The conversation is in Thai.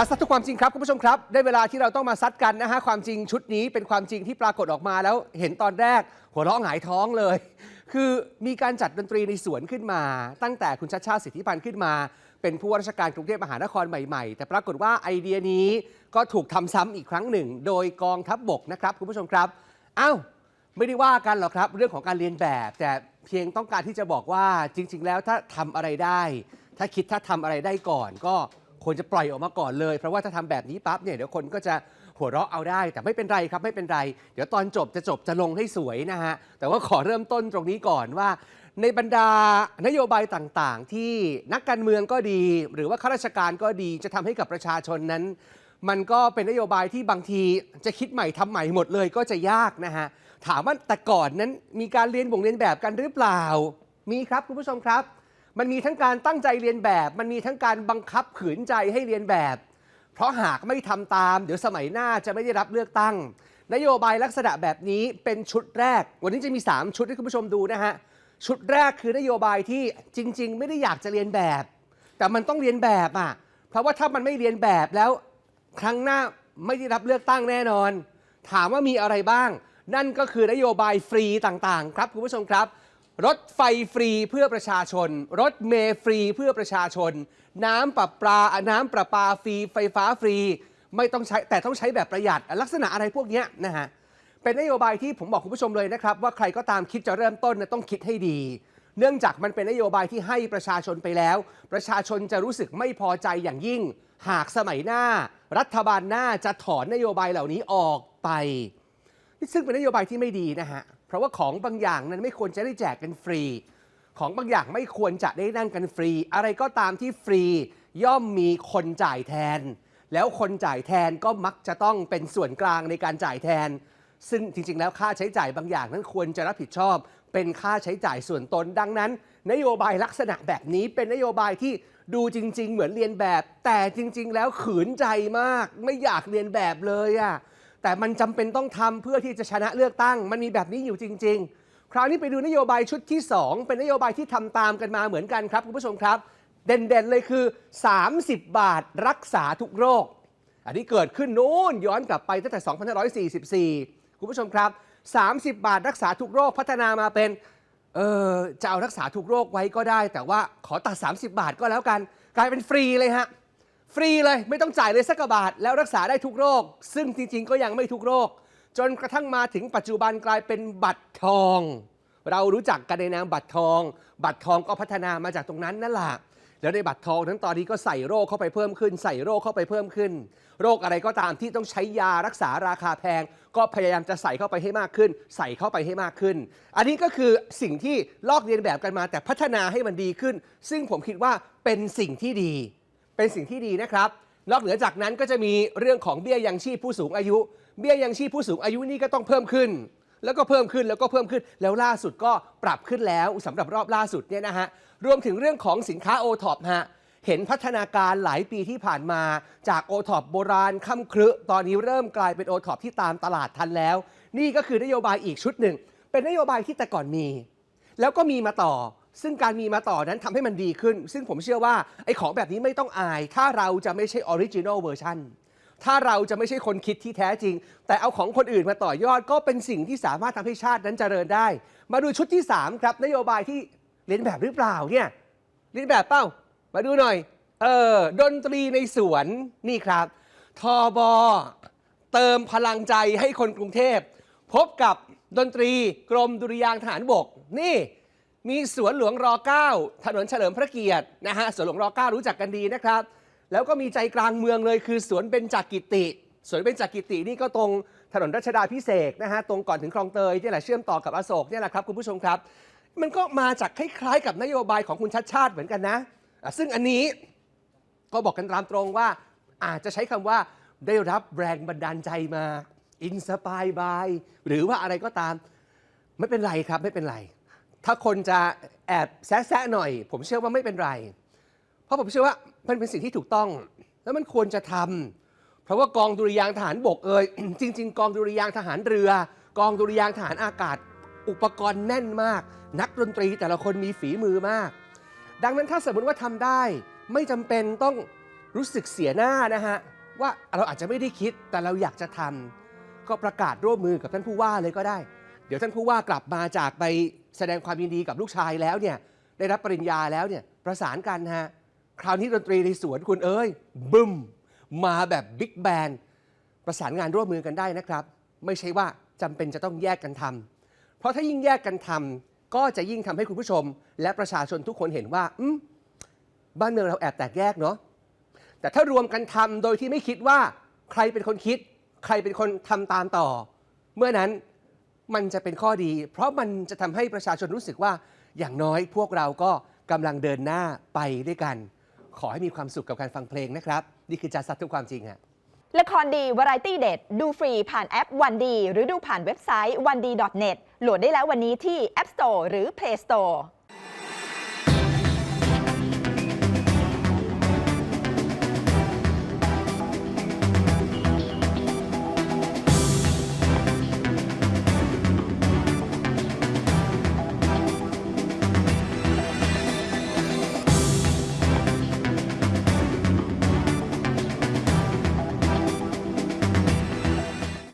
จัดซัดทุกความจริงครับคุณผู้ชมครับ ได้เวลาที่เราต้องมาซัดกันนะฮะความจริงชุดนี้เป็นความจริงที่ปรากฏออกมาแล้วเห็นตอนแรก หัวเราะหงายท้องเลย คือมีการจัดดนตรีในสวนขึ้นมา ตั้งแต่คุณชัดชาติสิทธิพันธ์ขึ้นมา เป็นผู้ว่าราชการกรุงเทพมหานครใหม่ๆ แต่ปรากฏว่าไอเดียนี้ก็ถูกทำซ้ำอีกครั้งหนึ่ง โดยกองทัพบบกนะครับคุณผู้ชมครับอ้าวไม่ได้ว่ากันหรอกครับเรื่องของการเรียนแบบ แต่เพียงต้องการที่จะบอกว่าจริง ๆ แล้วถ้าทำอะไรได้ ถ้าคิดถ้าทำอะไรได้ก่อนก็ ควรจะปล่อยออกมาก่อนเลย เพราะว่าถ้าทำแบบนี้ปั๊บเนี่ยเดี๋ยวคนก็จะหัวเราะเอาได้ แต่ไม่เป็นไรครับไม่เป็นไร เดี๋ยวตอนจบจะจบจะลงให้สวยนะฮะแต่ว่าขอเริ่มต้นตรงนี้ก่อนว่า ในบรรดานโยบายต่างๆ ที่นักการเมืองก็ดี หรือว่าข้าราชการก็ดีจะทำให้กับประชาชนนั้น มันก็เป็นนโยบายที่บางทีจะคิดใหม่ทำใหม่หมดเลยก็จะยากนะฮะถามว่าแต่ก่อนนั้นมีการเรียนบ่งเรียนแบบกันหรือเปล่า มีครับคุณผู้ชมครับ มันมีทั้งการตั้งใจเรียนแบบ มันมีทั้งการบังคับขืนใจให้เรียนแบบ เพราะหากไม่ทำตาม เดี๋ยวสมัยหน้าจะไม่ได้รับเลือกตั้ง นโยบายลักษณะแบบนี้เป็นชุดแรก วันนี้จะมี 3 ชุดให้คุณผู้ชมดูนะฮะชุดแรกคือนโยบายที่จริง ๆ ไม่ได้อยากจะเรียนแบบ แต่มันต้องเรียนแบบอะเพราะว่าถ้ามันไม่เรียนแบบแล้วครั้งหน้าไม่ได้รับเลือกตั้งแน่นอน ถามว่ามีอะไรบ้าง นั่นก็คือนโยบายฟรีต่างๆ ครับคุณผู้ชมครับ รถไฟฟรีเพื่อประชาชน รถเมล์ฟรีเพื่อประชาชน น้ำประปาน้ำประปาฟรี ไฟฟ้าฟรี ไม่ต้องใช้แต่ต้องใช้แบบประหยัดลักษณะอะไรพวกนี้นะฮะเป็นนโยบายที่ผมบอกคุณผู้ชมเลยนะครับ ว่าใครก็ตามคิดจะเริ่มต้นนยต้องคิดให้ดี เนื่องจากมันเป็นนโยบายที่ให้ประชาชนไปแล้ว ประชาชนจะรู้สึกไม่พอใจอย่างยิ่ง หากสมัยหน้า รัฐบาลหน้าจะถอนนโยบายเหล่านี้ออกไป ซึ่งเป็นนโยบายที่ไม่ดีนะฮะ เพราะว่าของบางอย่างนั้นไม่ควรจะได้แจกกันฟรี ของบางอย่างไม่ควรจะได้นั่งกันฟรี อะไรก็ตามที่ฟรี ย่อมมีคนจ่ายแทน แล้วคนจ่ายแทนก็มักจะต้องเป็นส่วนกลางในการจ่ายแทน ซึ่งจริง ๆ แล้วค่าใช้จ่ายบางอย่างนั้นควรจะรับผิดชอบ เป็นค่าใช้จ่ายส่วนตนดังนั้น นโยบายลักษณะแบบนี้เป็นนโยบายที่ดูจริง ๆ เหมือนเรียนแบบ แต่จริง ๆ แล้วขืนใจมาก ไม่อยากเรียนแบบเลยอะ แต่มันจำเป็นต้องทำเพื่อที่จะชนะเลือกตั้ง มันมีแบบนี้อยู่จริง ๆ คราวนี้ไปดูนโยบายชุดที่ 2 เป็นนโยบายที่ทำตามกันมาเหมือนกันครับคุณผู้ชมครับ เด่นๆเลยคือ 30 บาทรักษาทุกโรค อันนี้เกิดขึ้นนู้นย้อนกลับไปตั้งแต่ 2544 คุณผู้ชมครับ 30 บาทรักษาทุกโรคพัฒนามาเป็นเออจะเอารักษาทุกโรคไว้ก็ได้ แต่ว่าขอตัด 30 บาทก็แล้วกัน กลายเป็นฟรีเลยฮะ ฟรีเลยไม่ต้องจ่ายเลยสักกบาท แล้วรักษาได้ทุกโรค ซึ่งจริงๆ ก็ยังไม่ทุกโรค จนกระทั่งมาถึงปัจจุบันกลายเป็นบัตรทอง เรารู้จักกันในนามบัตรทอง บัตรทองก็พัฒนามาจากตรงนั้นนั่นแหละแล้วในบัตรทองนั้นตอนนี้ก็ใส่โรคเข้าไปเพิ่มขึ้น ใส่โรคเข้าไปเพิ่มขึ้น โรคอะไรก็ตามที่ต้องใช้ยารักษาราคาแพง ก็พยายามจะใส่เข้าไปให้มากขึ้น ใส่เข้าไปให้มากขึ้น อันนี้ก็คือสิ่งที่ลอกเรียนแบบกันมาแต่พัฒนาให้มันดีขึ้น ซึ่งผมคิดว่าเป็นสิ่งที่ดี เป็นสิ่งที่ดีนะครับ นอกเหนือจากนั้นก็จะมีเรื่องของเบี้ยยังชีพผู้สูงอายุ เบี้ยยังชีพผู้สูงอายุนี่ก็ต้องเพิ่มขึ้น แล้วก็เพิ่มขึ้นแล้วก็เพิ่มขึ้น แล้วล่าสุดก็ปรับขึ้นแล้วสำหรับรอบล่าสุดเนี่ยนะฮะรวมถึงเรื่องของสินค้าโอท็อปฮะเห็นพัฒนาการหลายปีที่ผ่านมาจากโอท็อปโบราณค่ำครึ ตอนนี้เริ่มกลายเป็นโอท็อปที่ตามตลาดทันแล้ว นี่ก็คือนโยบายอีกชุดหนึ่ง เป็นนโยบายที่แต่ก่อนมี แล้วก็มีมาต่อ ซึ่งการมีมาต่อนั้นทำให้มันดีขึ้น ซึ่งผมเชื่อว่าไอ้ของแบบนี้ไม่ต้องอาย ถ้าเราจะไม่ใช่ออริจิน l ลเวอร์ชันถ้าเราจะไม่ใช่คนคิดที่แท้จริง แต่เอาของคนอื่นมาต่อยอดก็เป็นสิ่งที่สามารถทำให้ชาตินั้นเจริญได้ มาดูชุดที่ 3 ครับ นโยบายที่เรียนแบบหรือเปล่าเนี่ยเรียนแบบเป้า มาดูหน่อย เออดนตรีในสวนนี่ครับ ทอบอเติมพลังใจให้คนกรุงเทพ พบกับดนตรีกรมดุริยางค์ทหารบกนี่ มีสวนหลวงร9ถนนเฉลิมพระเกียรตินะฮะสวนหลวงร9รู้จักกันดีนะครับ แล้วก็มีใจกลางเมืองเลยคือสวนเบญจกิติ สวนเบญจกิตินี่ก็ตรงถนนรัชดาพิเศษนะฮะตรงก่อนถึงคลองเตยนี่แหละเชื่อมต่อกับอโศกนี่แหละครับคุณผู้ชมครับ มันก็มาจากคล้ายๆ กับนโยบายของคุณชัดชาติเหมือนกันนะ ซึ่งอันนี้ก็บอกกันตามตรงว่า อาจจะใช้คำว่าได้รับแรงบันดาลใจมาอินสปายบายหรือว่าอะไรก็ตาม ไม่เป็นไรครับไม่เป็นไร ถ้าคนจะแอบแซะๆหน่อย ผมเชื่อว่าไม่เป็นไร เพราะผมเชื่อว่ามันเป็นสิ่งที่ถูกต้อง แล้วมันควรจะทำเพราะว่ากองดุริยางทหารบกเอ่ย จริง ๆ กองดุริยางทหารเรือ กองดุริยางทหารอากาศ อุปกรณ์แน่นมาก นักดนตรีแต่ละคนมีฝีมือมาก ดังนั้นถ้าสมมติว่าทำได้ ไม่จำเป็นต้องรู้สึกเสียหน้านะฮะว่าเราอาจจะไม่ได้คิดแต่เราอยากจะทำก็ประกาศร่วมมือกับท่านผู้ว่าเลยก็ได้ เดี๋ยวท่านผู้ว่ากลับมาจากไปแสดงความยินดีกับลูกชายแล้วเนี่ยได้รับปริญญาแล้วเนี่ยประสานกันฮะคราวนี้ดนตรีในสวนคุณเอ้ยบึ้ม มาแบบบิ๊กแบนประสานงานร่วมมือกันได้นะครับ ไม่ใช่ว่าจำเป็นจะต้องแยกกันทำเพราะถ้ายิ่งแยกกันทำก็จะยิ่งทำให้คุณผู้ชม และประชาชนทุกคนเห็นว่าอืบ้านเมืองเราแอบแตกแยกเนาะแต่ถ้ารวมกันทำโดยที่ไม่คิดว่า ใครเป็นคนคิด ใครเป็นคนทำตามต่อ เมื่อนั้น มันจะเป็นข้อดี เพราะมันจะทำให้ประชาชนรู้สึกว่าอย่างน้อยพวกเราก็กำลังเดินหน้าไปด้วยกัน ขอให้มีความสุขกับการฟังเพลงนะครับ นี่คือจัดซัดทุกความจริงอะละครดี วาไรตี้เด็ด ดูฟรีผ่านแอปวันดีหรือดูผ่านเว็บไซต์วันดี .net โหลดได้แล้ววันนี้ที่ App Store หรือ Play Store